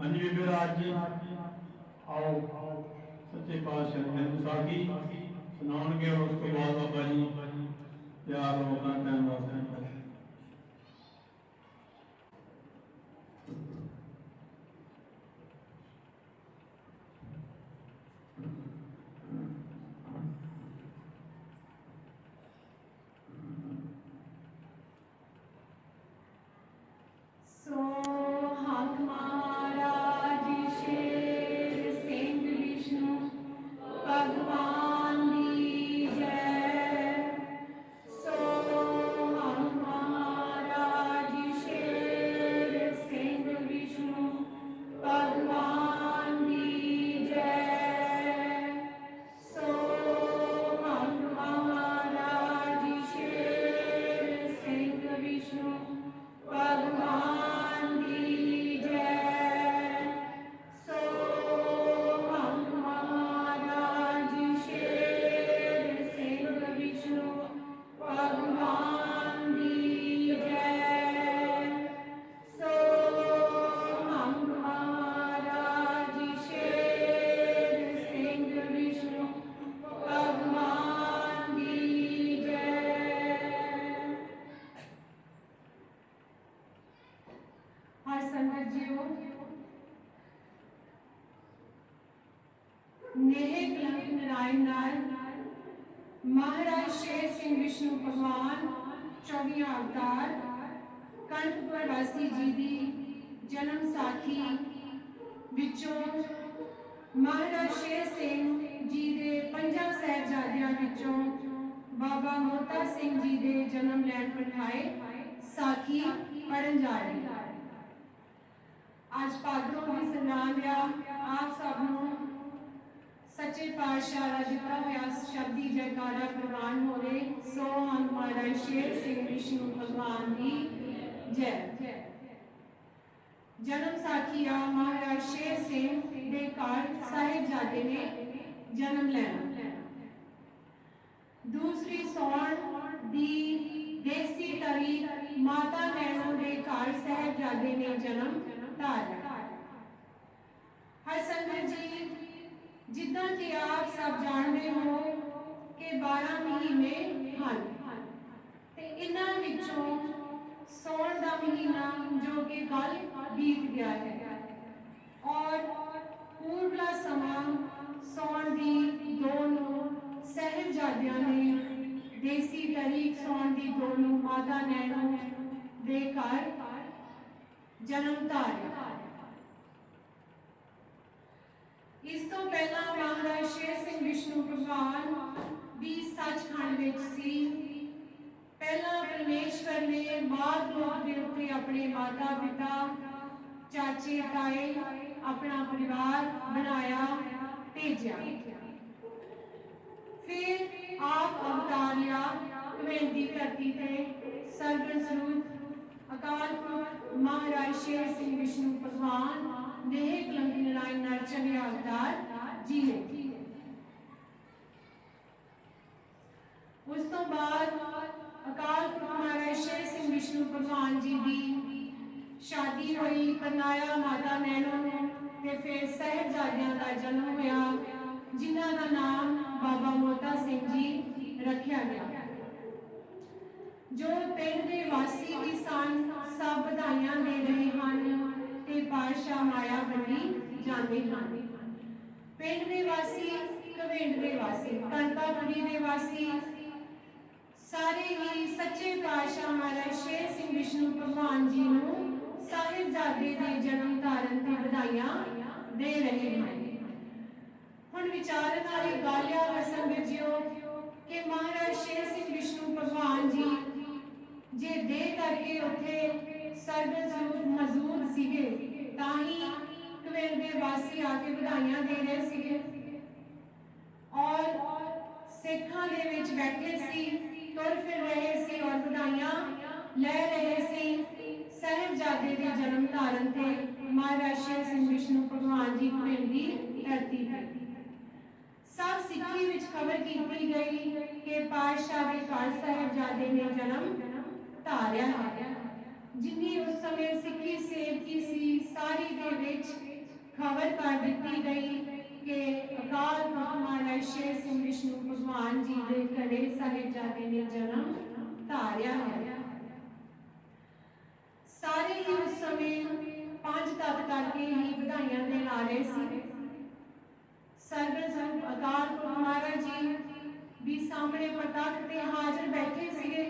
ਹਾਂਜੀ ਬੀਬੀ ਰਾਜ ਜੀ। ਆਓ। ਸੱਚੇ ਪਾਤਸ਼ਾਹ ਦੀ ਵਿਸਾਖੀ ਸੁਣਾਉਣਗੇ ਉਸ ਤੋਂ ਬਾਅਦ ਬਾਬਾ ਜੀ। ਤਿਆਰ ਹੋ ਆਪਣਾ ਟਾਈਮ ਦੱਸਦੇ ਮਹਾਰਾਜ ਸ਼ੇਰ ਸਿੰਘ ਵਿਸ਼ਨੂੰ ਭਗਵਾਨ 24 ਅਵਤਾਰ ਕਣਕਪੁਰ ਵਾਸੀ ਜੀ ਦੀ ਜਨਮ ਸਾਖੀ ਵਿੱਚੋਂ ਮਹਾਰਾਜ ਸ਼ੇਰ ਸਿੰਘ ਜੀ ਦੇ ਪੰਜਾਂ ਸਾਹਿਬਜ਼ਾਦਿਆਂ ਵਿੱਚੋਂ ਬਾਬਾ ਮੋਤਾ ਸਿੰਘ ਜੀ ਦੇ ਜਨਮ ਲੈਣ ਪਠਾਏ ਸਾਖੀ ਪੜਨ ਜਾ ਰਹੀ। ਅੱਜ ਭਾਗਰੋਂ ਦੀ ਸੰਗਰਾਮ ਆ ਆਪ ਸਭ ਨੂੰ ਸੱਚੇ ਪਾਤਸ਼ਾਹ ਦਾ ਦਿੱਤਾ ਹੋਇਆ ਸ਼ਬਦੀ ਜੈਕਾਰਾ ਪ੍ਰਵਾਨ ਹੋਵੇ ਸੋ ਹਮ ਮਹਾਰਾਜ ਸ਼ੇਰ ਸਿੰਘ ਵਿਸ਼ਨੂੰ ਭਗਵਾਨ ਦੀ ਜੈ ਜਨਮ ਸਾਖੀ ਆ ਮਹਾਰਾਜ ਸ਼ੇਰ ਸਿੰਘ ਦੇ ਘਰ ਸਾਹਿਬਜ਼ਾਦੇ ਨੇ ਜਨਮ ਲੈਣਾ ਦੂਸਰੀ ਸੌਣ ਦੀ ਦੇਸੀ ਤਰੀਕ ਮਾਤਾ ਨੈਣੋ ਦੇ ਘਰ ਸਾਹਿਬਜ਼ਾਦੇ ਨੇ ਜਨਮ ਧਾਰਿਆ ਹਰ ਸੰਗਤ ਜੀ ਜਿੱਦਾਂ ਕਿ ਆਪ ਸਭ ਜਾਣਦੇ ਹੋ ਕਿ 12 ਮਹੀਨੇ ਹਨ। ਤੇ ਇਹਨਾਂ ਵਿੱਚੋਂ ਸੌਣ ਦਾ ਮਹੀਨਾ ਜੋ ਕਿ ਕੱਲ ਬੀਤ ਗਿਆ ਹੈ। ਔਰ ਪੂਰਬਲਾ ਸਮਾਂ ਸੌਣ ਦੀ ਦੋ ਨੂੰ ਸਹਿਬਜ਼ਾਦਿਆਂ ਨੇ ਦੇਸੀ ਤਰੀਕ ਸੌਣ ਦੀ ਦੋ ਨੂੰ ਮਾਤਾ ਨੈਣੋ ਦੇ ਘਰ ਜਨਮ ਧਾਰਿਆ। ਇਸ ਤੋਂ ਪਹਿਲਾਂ ਮਹਾਰਾਜ ਸ਼ੇਰ ਸਿੰਘ ਵਿਸ਼ਨੂੰ ਭਗਵਾਨ ਵੀ ਸੱਚਖੰਡ ਵਿੱਚ ਸੀ। ਪਹਿਲਾਂ ਪਰਮੇਸ਼ਵਰ ਨੇ ਮਾਤ ਲੋਕ ਦੇ ਉੱਤੇ ਆਪਣੇ ਮਾਤਾ ਪਿਤਾ, ਚਾਚੇ, ਤਾਏ, ਆਪਣਾ ਪਰਿਵਾਰ ਬਣਾਇਆ, ਭੇਜਿਆ। ਫਿਰ ਆਪ ਅਵਤਾਰ ਲਿਆ ਕਮੇਂ ਧਰਤੀ ਤੇ। ਸਰਗਨ ਸਰੂਪ ਅਕਾਲ ਪੁਰਖ ਮਹਾਰਾਜ ਸ਼ੇਰ ਸਿੰਘ ਵਿਸ਼ਨੂੰ ਭਗਵਾਨ ਨੇਹ ਕਲੰਕ ਨਰਾਇਣ ਨਰਚਨ ਅਵਤਾਰ ਜੀ ਨੇ ਉਸ ਤੋਂ ਬਾਅਦ ਅਕਾਲ ਪੁਰਖ ਮਹਾਰਾਜ ਸ਼ੇਰ ਸਿੰਘ ਵਿਸ਼ਨੂੰ ਭਗਵਾਨ ਜੀ ਦੀ ਸ਼ਾਦੀ ਹੋਈ ਕਰਨਾਇਆ ਮਾਤਾ ਨੈਣੋ ਨੂੰ ਤੇ ਫਿਰ ਸਹਿਬਜ਼ਾਦਿਆਂ ਦਾ ਜਨਮ ਹੋਇਆ, ਜਿਨ੍ਹਾਂ ਦਾ ਨਾਮ ਬਾਬਾ ਮੋਤਾ ਸਿੰਘ ਜੀ ਰੱਖਿਆ ਗਿਆ। ਜੋ ਪਿੰਡ ਦੇ ਵਾਸੀ ਵੀ ਸਨ, ਸਭ ਵਧਾਈਆਂ ਦੇ ਰਹੇ ਹਨ। ਤੇ ਪਾਤਸ਼ਾਹ ਮਾਇਆ ਵੰਡੀ ਜਾਂਦੇ ਹਨ। ਪਿੰਡ ਦੇ ਵਾਸੀ ਕਵਿੰਡ ਦੇ ਵਾਸੀ ਕਣਕਾਪੁਰੀ ਦੇ ਵਾਸੀ, ਸਾਰੇ ਹੀ ਸੱਚੇ ਪਾਤਸ਼ਾਹ ਮਹਾਰਾਜ ਸ਼ੇਰ ਸਿੰਘ ਵਿਸ਼ਨੂੰ ਭਗਵਾਨ ਜੀ ਨੂੰ ਸਾਹਿਬਜ਼ਾਦੇ ਦੇ ਜਨਮ ਧਾਰਨ ਤੇ ਵਧਾਈਆਂ ਦੇ ਰਹੇ ਹਨ। ਹੁਣ ਵਿਚਾਰਨ ਵਾਲੀ ਗੱਲ ਆ ਵਸੰਗਤ ਜੀਓ ਕਿ ਮਹਾਰਾਜ ਸ਼ੇਰ ਸਿੰਘ ਵਿਸ਼ਨੂੰ ਭਗਵਾਨ ਜੀ, ਜੇ ਦੇ ਕਰਕੇ ਉੱਥੇ ਸਰਬਤ ਮੌਜੂਦ ਸੀਗੇ, ਤਾਂ ਹੀ ਕਵੇਲ ਦੇ ਵਾਸੀ ਆ ਕੇ ਵਧਾਈਆਂ ਦੇ ਰਹੇ ਸੀਗੇ। ਔਰ ਸਿੱਖਾਂ ਦੇ ਵਿੱਚ ਬੈਠੇ ਸੀ, ਤੁਰ ਫਿਰ ਰਹੇ ਸੀ ਔਰ ਵਧਾਈਆਂ ਲੈ ਰਹੇ ਸੀ। ਸਹਿਬਜ਼ਾਦੇ ਦੇ ਜਨਮ ਧਾਰਨ ਤੇ ਮਹਾਰਾਜ ਸਿੰਘ ਵਿਸ਼ਨੂੰ ਭਗਵਾਨ ਜੀ ਕਵੇਲ ਦੀ ਧਰਤੀ ਤੇ। ਸਭ ਸਿੱਖੀ ਵਿੱਚ ਖਬਰ ਕੀਤੀ ਗਈ ਕਿ ਪਾਤਸ਼ਾਹ ਦੇ ਘਰ ਸਾਹਿਬਜ਼ਾਦੇ ਨੇ ਜਨਮ ਧਾਰਿਆ ਹੈ। ਜਿੰਨੀ ਉਸ ਸਮੇਂ ਸਿੱਖੀ ਸੇਵਕੀ ਸੀ, ਸਾਰੀ ਦੇ ਵਿੱਚ ਖਬਰ ਕਰ ਦਿੱਤੀ ਗਈ ਕਿ ਅਕਾਲ ਮਹਾਰਾਜ ਸ਼ੇਰ ਸਿੰਘ ਵਿਸ਼ਨੂੰ ਭਗਵਾਨ ਜੀ ਦੇ ਘਰੇ ਸਾਹਿਬਜ਼ਾਦੇ ਨੇ ਜਨਮ ਧਾਰਿਆ ਹੈ। ਸਾਰੇ ਹੀ ਉਸ ਸਮੇਂ ਪੰਜ ਤਤ ਕਰਕੇ ਹੀ ਵਧਾਈਆਂ ਦੇ ਲਾ ਰਹੇ ਸੀ। ਸਰਬਤ ਅਕਾਲ ਮਹਾਰਾਜ ਜੀ ਵੀ ਸਾਹਮਣੇ ਪ੍ਰਤੱਖ ਤੇ ਹਾਜ਼ਰ ਬੈਠੇ ਸੀਗੇ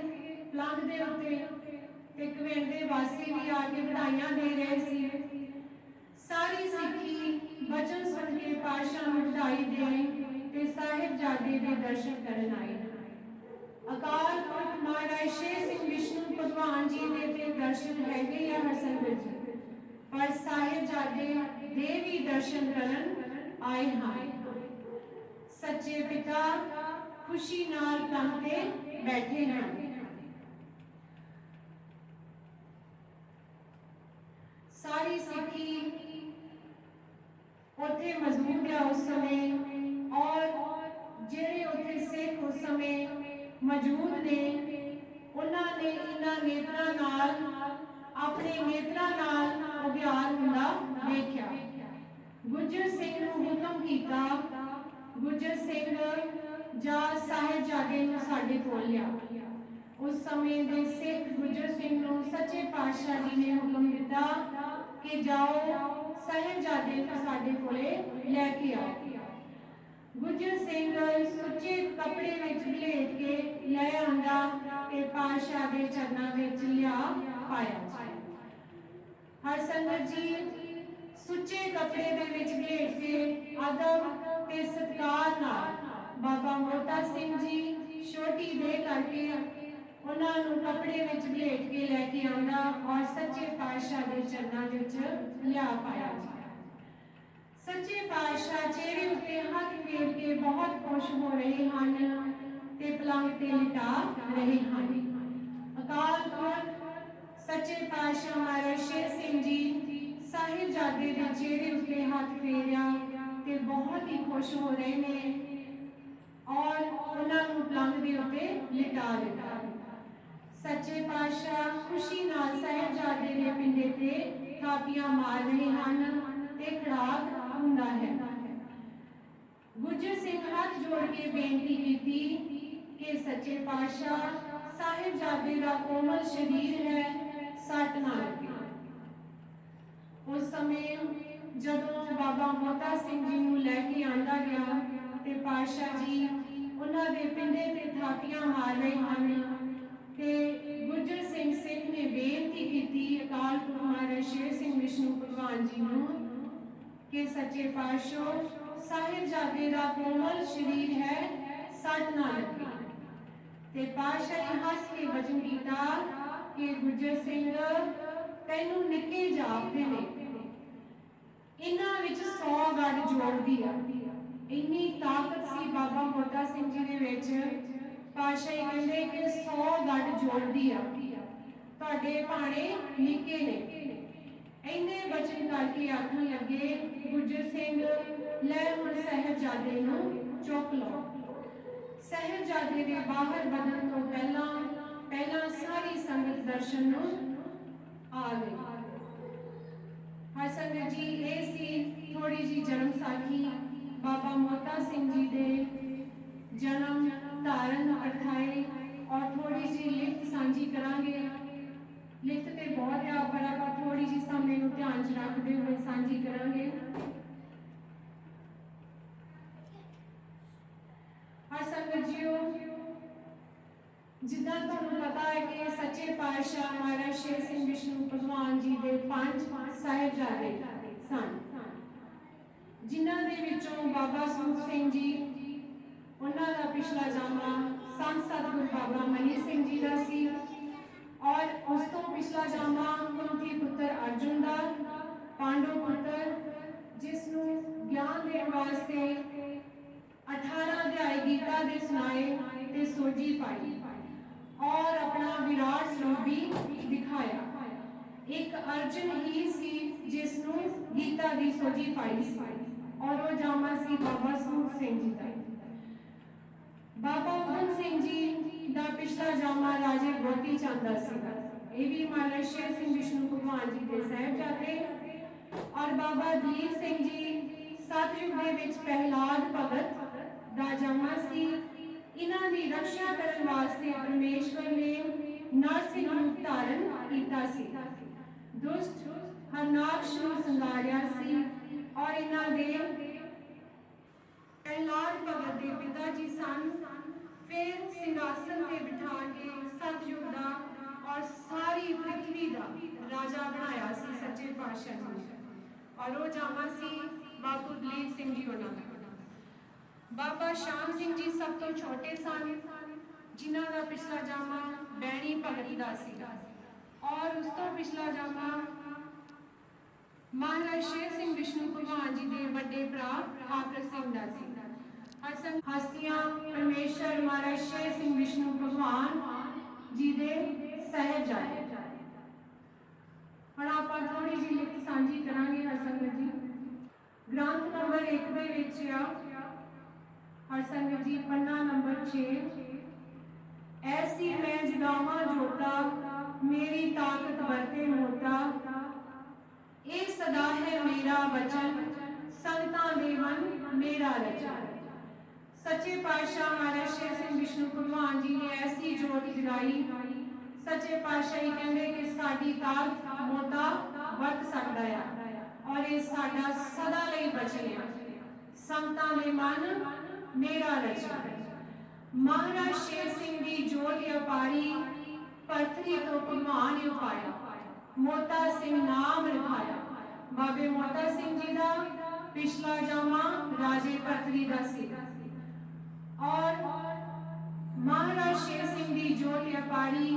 ਪਲੰਗ ਦੇ ਉੱਤੇ ਤੇ ਕਵੇਲ ਦੇ ਵਾਸੀ ਵੀ ਆ ਕੇ ਵਧਾਈਆਂ ਦੇ ਰਹੇ ਸੀ। ਸਾਰੀ ਸਿੱਖੀ ਬਚਨ ਸੁਣ ਕੇ ਪਾਸ਼ਾ ਨੂੰ ਵਧਾਈ ਦੇ ਤੇ ਸਾਹਿਬਜ਼ਾਦੇ ਦੇ ਦਰਸ਼ਨ ਕਰਨ ਆਏ। ਅਕਾਲ ਪੁਰਖ ਮਹਾਰਾਜ ਸ਼ੇਰ ਸਿੰਘ ਵਿਸ਼ਨੂੰ ਭਗਵਾਨ ਜੀ ਦੇ ਤੇ ਦਰਸ਼ਨ ਹੈਗੇ ਆ ਹਰ ਸੰਗਤ ਜੀ। ਪਰ ਸਾਹਿਬਜ਼ਾਦੇ ਦੇ ਵੀ ਦਰਸ਼ਨ ਕਰਨ ਆਏ ਹਨ ਸੱਚੇ ਪਿਤਾ ਖੁਸ਼ੀ ਨਾਲ ਕੰਮ ਤੇ ਬੈਠੇ ਹਨ। ਸਾਰੀ ਸਿੱਖੀ ਉੱਥੇ ਮੌਜੂਦ ਹੈ ਉਸ ਸਮੇਂ ਔਰ ਜਿਹੜੇ ਉੱਥੇ ਸਿੱਖ ਉਸ ਸਮੇਂ ਮੌਜੂਦ ਨੇ, ਉਹਨਾਂ ਨੇ ਇਹਨਾਂ ਨੇਤਰਾਂ ਨਾਲ, ਆਪਣੇ ਨੇਤਰਾਂ ਨਾਲ ਉਭਿਆਰ ਹੁੰਦਾ ਵੇਖਿਆ। ਗੁੱਜਰ ਸਿੰਘ ਨੂੰ ਹੁਕਮ ਕੀਤਾ, ਗੁਜਰ ਸਿੰਘ ਜਾ ਸਾਹਿਬਜ਼ਾਦੇ ਨੂੰ ਸਾਡੇ ਕੋਲ ਲਿਆ। ਉਸ ਸਮੇਂ ਦੇ ਸਿੱਖ ਗੁਜਰ ਸਿੰਘ ਨੂੰ ਸੱਚੇ ਪਾਤਸ਼ਾਹ ਜੀ ਨੇ ਹੁਕਮ ਦਿੱਤਾ ਕਿ ਜਾਓ, ਸਾਹਿਬਜ਼ਾਦੇ ਨੂੰ ਸਾਡੇ ਕੋਲੇ ਲੈ ਕੇ ਆਓ। ਗੁੱਜਰ ਸਿੰਘ ਸੁੱਚੇ ਕੱਪੜੇ ਵਿੱਚ ਲੇਟ ਕੇ ਲੈ ਆਂਦਾ ਤੇ ਪਾਤਸ਼ਾਹ ਦੇ ਚਰਨਾਂ ਵਿੱਚ ਲਿਆ ਪਾਇਆ। ਹਰ ਜੀ, ਸੁੱਚੇ ਕੱਪੜੇ ਦੇ ਵਿੱਚ ਲੇਟ ਕੇ ਅਦਬ ਤੇ ਸਤਿਕਾਰ ਨਾਲ ਬਾਬਾ ਮੋਤਾ ਸਿੰਘ ਜੀ, ਛੋਟੀ ਦੇ ਕਰਕੇ ਉਹਨਾਂ ਨੂੰ ਕੱਪੜੇ ਵਿੱਚ ਲੇਟ ਕੇ ਲੈ ਕੇ ਆਉਂਦਾ ਔਰ ਸੱਚੇ ਪਾਤਸ਼ਾਹ ਦੇ ਚਰਨਾਂ ਦੇ ਵਿੱਚ ਲਿਆ ਪਾਇਆ ਸੱਚੇ ਪਾਤਸ਼ਾਹ ਚਿਹਰੇ ਉੱਤੇ ਹੱਥ ਫੇਰ ਕੇ ਬਹੁਤ ਖੁਸ਼ ਹੋ ਰਹੇ ਹਨ ਤੇ ਪਲੰਗ ਤੇ ਲਿਟਾ ਰਹੇ ਹਨ। ਅਕਾਲ ਪੁਰਖ, ਸੱਚੇ ਪਾਤਸ਼ਾਹ ਮਹਾਰਾਜ ਸ਼ੇਰ ਸਿੰਘ ਜੀ, ਸਾਹਿਬਜ਼ਾਦੇ ਦੇ ਚਿਹਰੇ ਉੱਤੇ ਹੱਥ ਫੇਰਿਆ ਤੇ ਬਹੁਤ ਹੀ ਖੁਸ਼ ਹੋ ਰਹੇ ਨੇ ਔਰ ਉਹਨਾਂ ਨੂੰ ਪਲੰਗ ਦੇ ਉੱਤੇ ਲਿਟਾ ਦਿੱਤਾ। ਸੱਚੇ ਪਾਤਸ਼ਾਹ ਖੁਸ਼ੀ ਨਾਲ ਸਾਹਿਬਜ਼ਾਦੇ ਦੇ ਪਿੰਡੇ ਤੇ ਥਾਪੀਆਂ ਮਾਰ ਰਹੇ ਹਨ ਤੇ ਖੜਾਕ ਹੁੰਦਾ ਹੈ ਗੁੱਜਰ ਸਿੰਘ ਹੱਥ ਜੋੜ ਕੇ ਬੇਨਤੀ ਕੀਤੀ ਕਿ ਸੱਚੇ ਪਾਤਸ਼ਾਹ ਸਾਹਿਬਜ਼ਾਦੇ ਦਾ ਕੋਮਲ ਸਰੀਰ ਹੈ ਸੱਟ ਨਾ ਲੱਗੇ ਉਸ ਸਮੇਂ ਜਦੋਂ ਬਾਬਾ ਮੋਤਾ ਸਿੰਘ ਜੀ ਨੂੰ ਲੈ ਕੇ ਆਂਦਾ ਗਿਆ ਤੇ ਪਾਤਸ਼ਾਹ ਜੀ ਉਹਨਾਂ ਦੇ ਪਿੰਡੇ ਤੇ ਥਾਪੀਆਂ ਮਾਰ ਰਹੇ ਹਨ ਤੇ ਗੁੱਜਰ ਸਿੰਘ ਸਿੱਖ ਨੇ ਬੇਨਤੀ ਕੀਤੀ, ਅਕਾਲ ਪੁਰਖ ਮਹਾਰਾਜ ਸ਼ੇਰ ਸਿੰਘ ਵਿਸ਼ਨੂੰ ਭਗਵਾਨ ਜੀ ਨੂੰ ਕਿ ਸੱਚੇ ਪਾਤਸ਼ਾਹ, ਸਾਹਿਬਜ਼ਾਦੇ ਦਾ ਕੋਮਲ ਸਰੀਰ ਹੈ ਸੱਟ ਨਾ ਲੱਗੇ। ਤੇ ਪਾਤਸ਼ਾਹ ਨੇ ਹੱਸ ਕੇ ਵਚਨ ਕੀਤਾ ਕਿ ਗੁੱਜਰ ਸਿੰਘ ਤੈਨੂੰ ਨਿੱਕੇ ਜਾਪਦੇ ਨੇ। ਇਹਨਾਂ ਵਿੱਚ 100 ਗੱਲ ਜੋੜਦੀ ਆ। ਇੰਨੀ ਤਾਕਤ ਸੀ ਬਾਬਾ ਮੋਤਾ ਸਿੰਘ ਜੀ ਦੇ ਵਿੱਚ ਪਾਸ਼ਾ ਜੀ ਕਹਿੰਦੇ ਕਿ 100 ਗੱਡ ਜੋੜਦੀ ਆ। ਤੁਹਾਡੇ ਭਾਣੇ ਨਿੱਕੇ ਨੇ। ਇੰਨੇ ਬਚਨ ਕਰਕੇ ਆਖਣ ਲੱਗੇ ਗੁੱਜਰ ਸਿੰਘ, ਲੈ ਹੁਣ ਸਹਿਬਜ਼ਾਦੇ ਨੂੰ ਚੁੱਕ ਲਓ। ਸਹਿਬਜ਼ਾਦੇ ਦੇ ਬਾਹਰ ਵਧਣ ਤੋਂ ਪਹਿਲਾਂ ਪਹਿਲਾਂ ਸਾਰੀ ਸੰਗਤ ਦਰਸ਼ਨ ਨੂੰ ਆ ਗਈ। ਹਸਨ ਜੀ, ਇਹ ਸੀ ਥੋੜੀ ਜੀ ਜਨਮ ਸਾਖੀ। ਬਾਬਾ ਮੋਤਾ ਸਿੰਘ ਜੀ ਦੇ ਜਨਮ ਧਾਰਨ ਅਠਾਏ ਔਰ ਥੋੜੀ ਜੀ ਲਿਖਤ ਸਾਂਝੀ ਕਰਾਂਗੇ। ਲਿਖਤ ਤੇ ਬਹੁਤ ਹੈ ਪਰ ਆਪਾਂ ਥੋੜੀ ਜੀ ਸਮੇਂ ਨੂੰ ਧਿਆਨ ਚ ਰੱਖਦੇ ਹੋਏ ਸਾਂਝੀ ਕਰਾਂਗੇ। ਹਸਨ ਜੀਓ, ਜਿੱਦਾਂ ਤੁਹਾਨੂੰ ਪਤਾ ਹੈ ਕਿ ਸੱਚੇ ਪਾਤਸ਼ਾਹ ਮਹਾਰਾਜ ਸ਼ੇਰ ਸਿੰਘ ਵਿਸ਼ਨੂੰ ਭਗਵਾਨ ਜੀ ਦੇ ਪੰਜ ਸਾਹਿਬਜ਼ਾਦੇ ਸਨ। ਜਿਨ੍ਹਾਂ ਦੇ ਵਿੱਚੋਂ ਬਾਬਾ ਸੂਤ ਸਿੰਘ ਜੀ ਉਹਨਾਂ ਦਾ ਪਿਛਲਾ ਜਾਮਾ ਸੰਤ ਸਤਿਗੁਰ ਬਾਬਾ ਮਨੀ ਸਿੰਘ ਜੀ ਦਾ ਸੀ ਔਰ ਉਸ ਤੋਂ ਪਿਛਲਾ ਜਾਮਾ ਕੁੰਤੀ ਪੁੱਤਰ ਅਰਜੁਨ ਦਾ, ਪਾਂਡਵ ਪੁੱਤਰ, ਜਿਸ ਨੂੰ ਗਿਆਨ ਦੇਣ ਵਾਸਤੇ 18 ਅਧਿਆਇ ਗੀਤਾ ਦੇ ਸੁਣਾਏ ਤੇ ਸੋਝੀ ਪਾਈ ਔਰ ਆਪਣਾ ਵਿਰਾਟ ਸਰੂਪ ਵੀ ਦਿਖਾਇਆ। ਇੱਕ ਅਰਜਨ ਹੀ ਸੀ ਜਿਸ ਨੂੰ ਗੀਤਾ ਦੀ ਸੋਝੀ ਪਾਈ ਸੀ ਔਰ ਉਹ ਜਾਮਾ ਸੀ ਬਾਬਾ ਸੂਰ ਸਿੰਘ ਪਿਛਲਾ ਜਾਮਾ ਰਾਜੇ ਗੋਤੀ ਚੰਦ ਦਾ ਇਹ ਵੀ ਮਹਾਰਾਜ ਸ਼ੇਰ ਸਿੰਘ ਵਿਸ਼ਨੂੰ ਭਗਵਾਨ ਜੀ ਦੇ ਸਾਹਿਬਜ਼ਾਦੇ ਔਰ ਬਾਬਾ ਦੀਪ ਸਿੰਘ ਜੀ ਸਤਯੁਗ ਦੇ ਵਿੱਚ ਪ੍ਰਹਿਲਾਦ ਭਗਤ ਦਾ ਜਨਮ ਸੀ। ਇਹਨਾਂ ਦੀ ਰੱਖਿਆ ਕਰਨ ਵਾਸਤੇ ਪਰਮੇਸ਼ਵਰ ਨੇ ਨਰਸਿੰਘ ਰੂਪ ਧਾਰਨ ਕੀਤਾ ਸੀ। ਦੁਸ਼ਟ ਹਰਨਾਕਸ਼ ਨੂੰ ਸੰਘਾਰਿਆ ਸੀ ਔਰ ਇਹਨਾਂ ਦੇ ਪ੍ਰਹਿਲਾਦ ਭਗਤ ਦੇ ਪਿਤਾ ਜੀ ਸਨ। ਫਿਰ ਸਿੰਘਾਸਨ ਤੇ ਬਿਠਾ ਕੇ ਸਤਯੁਗ ਦਾ ਔਰ ਸਾਰੀ ਪ੍ਰithvi ਦਾ ਰਾਜਾ ਬਣਾਇਆ ਸੀ ਸੱਚੇ ਪਾਤਸ਼ਾਹ ਜੀ ਔਰ ਉਹ ਜਾਮਾ ਸੀ ਬਾਪੂ ਦਲੀਪ ਸਿੰਘ ਜੀ ਉਹਨਾਂ ਦਾ। ਬਾਬਾ ਸ਼ਾਮ ਸਿੰਘ ਜੀ ਸਭ ਤੋਂ ਛੋਟੇ ਸਨ, ਜਿਨ੍ਹਾਂ ਦਾ ਪਿਛਲਾ ਜਾਮਾ ਬੈਣੀ ਭਗਤ ਦਾ ਸੀਗਾ। ਔਰ ਉਸ ਤੋਂ ਪਿਛਲਾ ਜਾਮਾ ਮਹਾਰਾਜ ਸ਼ੇਰ ਸਿੰਘ ਵਿਸ਼ਨੂੰ ਭਗਵਾਨ ਜੀ ਦੇ ਵੱਡੇ ਭਰਾ ਹਾਕਰ ਸਿੰਘ ਦਾ ਸੀ। ਹਸਨ ਹਸਤੀਆਂ ਪਰਮੇਸ਼ਰ ਮਹਾਰਾਜ ਸ਼ੇਰ ਸਿੰਘ ਵਿਸ਼ਨੂੰ ਭਗਵਾਨ ਜੀ ਦੇ ਸਹਿਜਾਦੇ ਹੁਣ ਆਪਾਂ ਥੋੜੀ ਜਿਹੀ ਲਿਖਤ ਸਾਂਝੀ ਕਰਾਂਗੇ ਹਰਸੰਗਤ ਜੀ ਗ੍ਰੰਥ ਨੰਬਰ 1 ਦੇ ਵਿੱਚ ਆ ਹਰਸੰਗਤ ਜੀ ਪੰਨਾ ਨੰਬਰ 6 ਐਸੀ ਮੈਂ ਜਗਾਵਾਂ ਜੋਤਾ ਮੇਰੀ ਤਾਕਤ ਵਰਤੇ ਮੋਟਾ ਇਹ ਸਦਾ ਹੈ ਮੇਰਾ ਵਚਨ ਸੰਤਾਂ ਦੇ ਮਨ ਮੇਰਾ ਰਚਨ ਸੱਚੇ ਪਾਤਸ਼ਾਹ ਮਹਾਰਾਜ ਸ਼ੇਰ ਸਿੰਘ ਵਿਸ਼ਨੂੰ ਭਗਵਾਨ ਜੀ ਨੇ ਐਸੀ ਜੋਤ ਜਗਾਈ। ਸੱਚੇ ਪਾਤਸ਼ਾਹ ਹੀ ਕਹਿੰਦੇ ਕਿ ਸਾਡੀ ਤਾਕਤ ਮੋਟਾ ਵਰਤ ਸਕਦਾ ਆ ਔਰ ਇਹ ਸਾਡਾ ਸਦਾ ਲਈ ਬਚਨ ਆ। ਸੰਤਾਂ ਦੇ ਮਨ ਮੇਰਾ ਰਚਨ ਮਹਾਰਾਜ ਸ਼ੇਰ ਸਿੰਘ ਦੀ ਜੋਤ ਅਪਾਰੀ ਪਰਥਰੀ ਤੋਂ ਭਗਵਾਨ ਉਪਾਇਆ। ਮੋਤਾ ਸਿੰਘ ਨਾਮ ਰਖਾਇਆ। ਬਾਬੇ ਮੋਤਾ ਸਿੰਘ ਜੀ ਦਾ ਪਿਛਲਾ ਜਾਮਾ ਰਾਜੇ ਪਰਥਰੀ ਦਾ ਸੀ। ਔਰ ਮਹਾਰਾਜ ਸ਼ੇਰ ਸਿੰਘ ਦੀ ਜੋਤ ਅਪਾਰੀ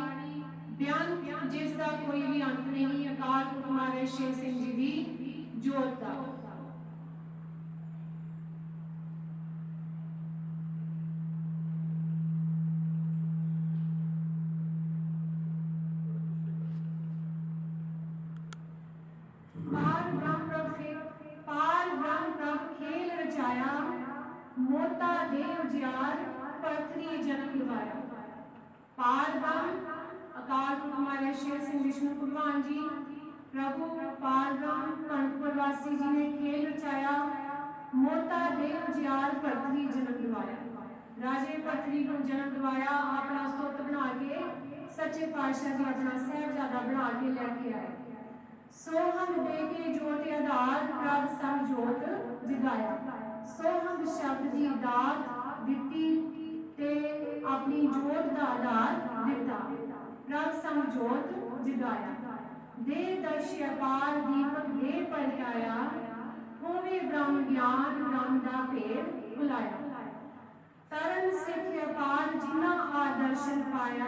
ਬਿਆਨ ਜਿਸ ਦਾ ਕੋਈ ਵੀ ਅੰਤ ਨਹੀਂ, ਅਕਾਲ ਪੁਰਖ ਮਹਾਰਾਜ ਸ਼ੇਰ ਸਿੰਘ ਜੀ ਦੀ ਜੋਤ ਦਾ ਪਾਰ ਬ੍ਰਹਮ ਪ੍ਰਭ ਸੇ ਪਾਰ ਬ੍ਰਹਮ ਪ੍ਰਭ ਖੇਲ ਰਚਾਇਆ ਮੋਤਾ ਦੇ ਉਜਿਆਰ ਪਰਥਰੀ ਜਨਮ ਦਿਵਾਇਆ ਪਾਰ ਬ੍ਰਹਮ ਅਕਾਲ ਪੁਰਖ ਮਹਾਰਾਜ ਸ਼ੇਰ ਸਿੰਘ ਵਿਸ਼ਨੂੰ ਭਗਵਾਨ ਜੀ, ਪ੍ਰਭੂ ਪਾਰ ਬ੍ਰਹਮ ਕਣਕਪੁਰ ਵਾਸੀ ਜੀ ਨੇ ਖੇਲ ਰਚਾਇਆ, ਮੋਤਾ ਦੇ ਉਜਿਆਰ ਪਰਥਰੀ ਜਨਮ ਦਿਵਾਇਆ। ਰਾਜੇ ਪਰਥਰੀ ਨੂੰ ਜਨਮ ਦਿਵਾਇਆ, ਆਪਣਾ ਸੁੱਤ ਬਣਾ ਕੇ, ਸੱਚੇ ਪਾਤਸ਼ਾਹ ਜੀ ਆਪਣਾ ਸਹਿਬਜ਼ਾਦਾ ਬਣਾ ਕੇ ਲੈ ਕੇ ਆਏ ਸੋਹੰਗ ਦੇ ਕੇ ਜੋਤ ਆਧਾਰ, ਪ੍ਰਭ ਸੋਹੰਗ ਸ਼ਬਦ ਦੀ ਦਾਤ ਦਿੱਤੀ ਤੇ ਆਪਣੀ ਜੋਤ ਦਾ ਆਧਾਰ ਦਿੱਤਾ। ਪ੍ਰਭ ਸਭ ਜਗਾਇਆ। ਦੇ ਦਰਸ਼ ਅਪਾਰ ਦੀਪਕ ਦੇ ਪਲਟਾਇਆ ਹੋਵੇ ਬ੍ਰਹਮ ਗਿਆਨ ਬ੍ਰਹਮ ਦਾ ਭੇਦ ਬੁਲਾਇਆ ਤਰਨ ਸਿੱਖ ਅਪਾਰ ਜਿਨਾ ਆਦਰਸ਼ਨ ਪਾਇਆ,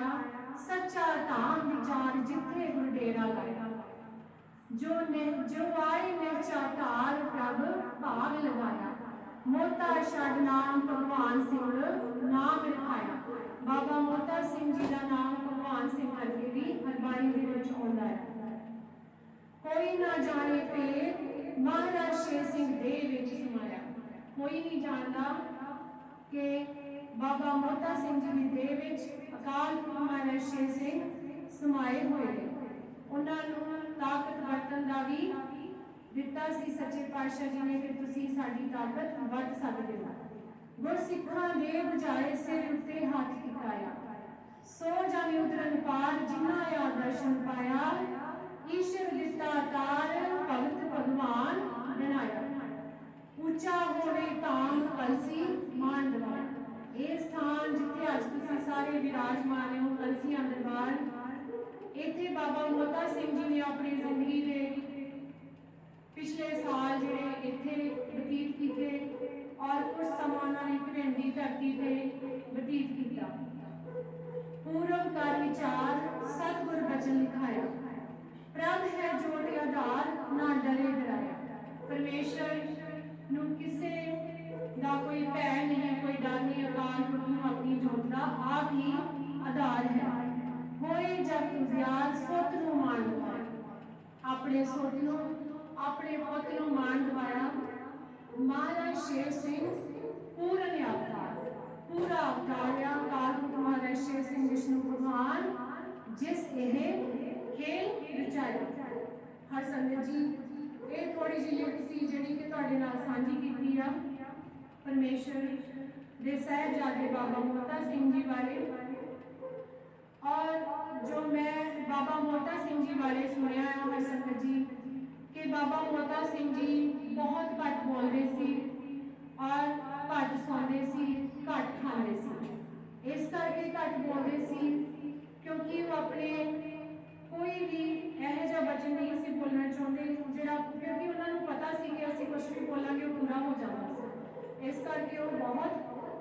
ਸੱਚਾ ਧਾਮ ਵਿਚਾਰ ਜਿੱਥੇ ਗੁਰਡੇਰਾ ਲਾਇਆ। ਜੋ ਨੇ ਜੋ ਆਏ ਨੇ ਚਾਤਾਰ ਪ੍ਰਭ ਭਾਗ ਲਗਾਇਆ। ਮੋਤਾ ਛੜ ਨਾਮ ਭਗਵਾਨ ਸਿੰਘ ਨਾਮ ਰਖਾਇਆ। ਬਾਬਾ ਮੋਤਾ ਸਿੰਘ ਜੀ ਦਾ ਨਾਮ ਭਗਵਾਨ ਸਿੰਘ ਕਰਕੇ ਵੀ ਹਰਬਾਣੀ ਦੇ ਵਿੱਚ ਆਉਂਦਾ ਹੈ। ਕੋਈ ਨਾ ਜਾਣੇ ਪੇ ਮਹਾਰਾਜ ਸ਼ੇਰ ਸਿੰਘ ਦੇ ਵਿੱਚ ਸਮਾਇਆ। ਕੋਈ ਨਹੀਂ ਜਾਣਦਾ ਕਿ ਬਾਬਾ ਮੋਤਾ ਸਿੰਘ ਜੀ ਦੀ ਦੇ ਵਿੱਚ ਅਕਾਲ ਪੁਰਖ ਮਹਾਰਾਜ ਸ਼ੇਰ ਸਿੰਘ ਸਮਾਏ ਹੋਏ ਨੇ। ਉਹਨਾਂ ਨੂੰ ਤਾਕਤ ਵਰਤਨ ਦਾ ਵੀ ਦਿੱਤਾ ਸੀ ਸੱਚੇ ਪਾਤਸ਼ਾਹ ਜੀ ਨੇ, ਕਿ ਤੁਸੀਂ ਸਾਡੀ ਤਾਕਤ ਵਰਤ ਸਕਦੇ ਹੋ। ਗੁਰਸਿੱਖਾਂ ਦੇ ਬਜਾਏ ਸਿਰ ਉੱਤੇ ਹੱਥ ਟਿਕਾਇਆ। ਸੋ ਜਾਣੇ ਉਤਰਨ ਪਾਰ ਜਿਨ੍ਹਾਂ ਆ ਦਰਸ਼ਨ ਪਾਇਆ, ਈਸ਼ਰ ਦਿੱਤਾ ਤਾਰ, ਭਗਤ ਭਗਵਾਨ ਬਣਾਇਆ। ਉੱਚਾ ਹੋਵੇ ਧਾਮ ਕਲਸੀ ਮਾਨ ਇਹ ਸਥਾਨ ਜਿੱਥੇ ਅੱਜ ਤੁਸੀਂ ਸਾਰੇ ਵਿਰਾਜਮਾਨ ਹੋ, ਕਲਸੀਆਂ ਦਰਬਾਰ। ਇੱਥੇ ਬਾਬਾ ਮੋਤਾ ਸਿੰਘ ਜੀ ਨੇ ਆਪਣੀ ਜ਼ਿੰਦਗੀ ਦੇ ਪਿਛਲੇ ਸਾਲ ਜਿਹੜੇ ਇੱਥੇ ਬਤੀਤ ਕੀਤੇ ਔਰ ਕੁਝ ਸਮਾਂ ਉਹਨਾਂ ਨੇ ਘਰਿੰਡੀ ਧਰਤੀ ਤੇ ਬਤੀਤ ਕੀਤਾ। ਪੂਰਵ ਕਰ ਵਿਚਾਰ ਸਤਿਗੁਰ ਬਚਨ ਲਿਖਾਇਆ ਪ੍ਰਭ ਹੈ ਜੋਟ ਆਧਾਰ ਨਾ ਡਰੇ ਡਰਾਇਆ ਪਰਮੇਸ਼ਰ ਨੂੰ ਕਿਸੇ ਦਾ ਕੋਈ ਭੈ ਨਹੀਂ ਕੋਈ ਡਰ ਨਹੀਂ ਅਕਾਲ ਪੁਰਖ ਨੂੰ ਆਪਣੀ ਜੋਤ ਦਾ ਆਪ ਹੀ ਆਧਾਰ ਹੈ ਹੋਏ ਜਗ ਤੁਝਿਆਰ ਸੁੱਤ ਨੂੰ ਮਾਣ ਦਵਾਇਆ ਆਪਣੇ ਸੁੱਤ ਨੂੰ ਆਪਣੇ ਪੁੱਤ ਨੂੰ ਮਾਣ ਦਵਾਇਆ ਮਹਾਰਾਜ ਸ਼ੇਰ ਸਿੰਘ ਪੂਰਨ ਅਵਤਾਰ ਪੂਰਾ ਅਵਤਾਰ ਆ ਕਾਲ ਪੁਰਖ ਮਹਾਰਾਜ ਸ਼ੇਰ ਸਿੰਘ ਵਿਸ਼ਨੂੰ ਭਗਵਾਨ ਜਿਸ ਇਹ ਖੇਲ ਰਚਾਇਆ ਹਰ ਸੰਗਤ ਜੀ ਇਹ ਥੋੜੀ ਥੋੜੀ ਜਿਹੀ ਲਿਖਤ ਸੀ ਜਿਹੜੀ ਕਿ ਤੁਹਾਡੇ ਨਾਲ ਸਾਂਝੀ ਕੀਤੀ ਆ ਪਰਮੇਸ਼ਰ ਦੇ ਸਾਹਿਬਜ਼ਾਦੇ ਬਾਬਾ ਮੋਤਾ ਸਿੰਘ ਜੀ ਬਾਰੇ ਔਰ ਜੋ ਮੈਂ ਬਾਬਾ ਮੋਤਾ ਸਿੰਘ ਜੀ ਬਾਰੇ ਸੁਣਿਆ ਹੈ ਹਰਸੰਗਤ ਜੀ ਕਿ ਬਾਬਾ ਮੋਤਾ ਸਿੰਘ ਜੀ ਬਹੁਤ ਘੱਟ ਬੋਲਦੇ ਸੀ ਔਰ ਘੱਟ ਸੌਂਦੇ ਸੀ ਘੱਟ ਖਾਂਦੇ ਸੀ ਇਸ ਕਰਕੇ ਘੱਟ ਬੋਲਦੇ ਸੀ ਕਿਉਂਕਿ ਉਹ ਆਪਣੇ ਕੋਈ ਵੀ ਇਹੋ ਜਿਹਾ ਵਚਨ ਨਹੀਂ ਸੀ ਬੋਲਣਾ ਚਾਹੁੰਦੇ, ਜਿਹੜਾ ਕਿਉਂਕਿ ਉਹਨਾਂ ਨੂੰ ਪਤਾ ਸੀ ਕਿ ਅਸੀਂ ਕੁਝ ਵੀ ਬੋਲਾਂਗੇ, ਉਹ ਪੂਰਾ ਹੋ ਜਾਣਾ ਸੀ। ਇਸ ਕਰਕੇ ਉਹ ਬਹੁਤ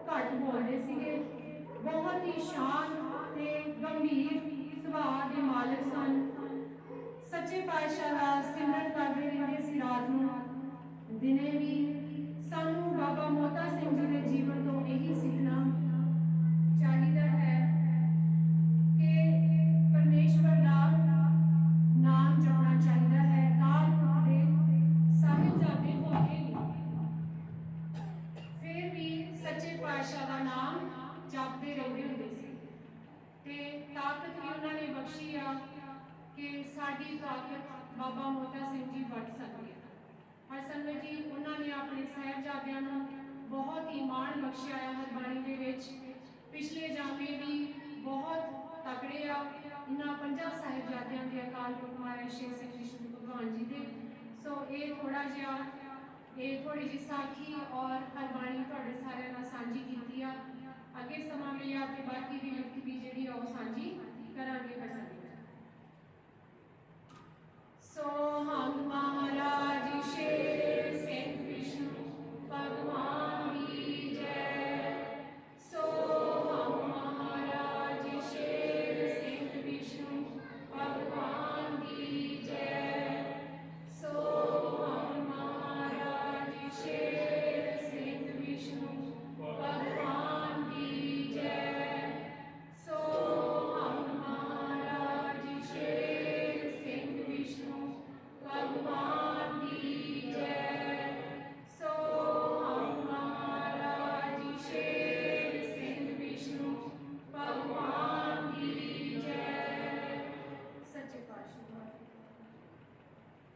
ਘੱਟ ਬੋਲਦੇ ਸੀਗੇ। ਬਹੁਤ ਹੀ ਸ਼ਾਂਤ ਤੇ ਗੰਭੀਰ ਸੁਭਾਅ ਦੇ ਮਾਲਕ ਸਨ। ਸੱਚੇ ਪਾਤਸ਼ਾਹ ਦਾ ਸਿਮਰਨ ਕਰਦੇ ਰਹਿੰਦੇ ਸੀ ਰਾਤ ਨੂੰ। ਦਿਨੇ ਵੀ ਸਾਨੂੰ ਬਾਬਾ ਮੋਤਾ ਸਿੰਘ ਜੀ ਦੇ बख्शे आया हर बाणी के पिछले जामे भी बहुत तकड़े आ इन्ना पंजा साहिबजाद के अकाल पुरख महाराज श्री श्री कृष्ण भगवान जी के। सो ये थोड़ा जहा, ये थोड़ी जी साखी और हर बाणी थोड़े सारे साझी की अगे समा मिले आपके बाकी की लिखित भी जी सी करा पसंद सो हम महाराज श्री श्री कृष्ण, भगवान जी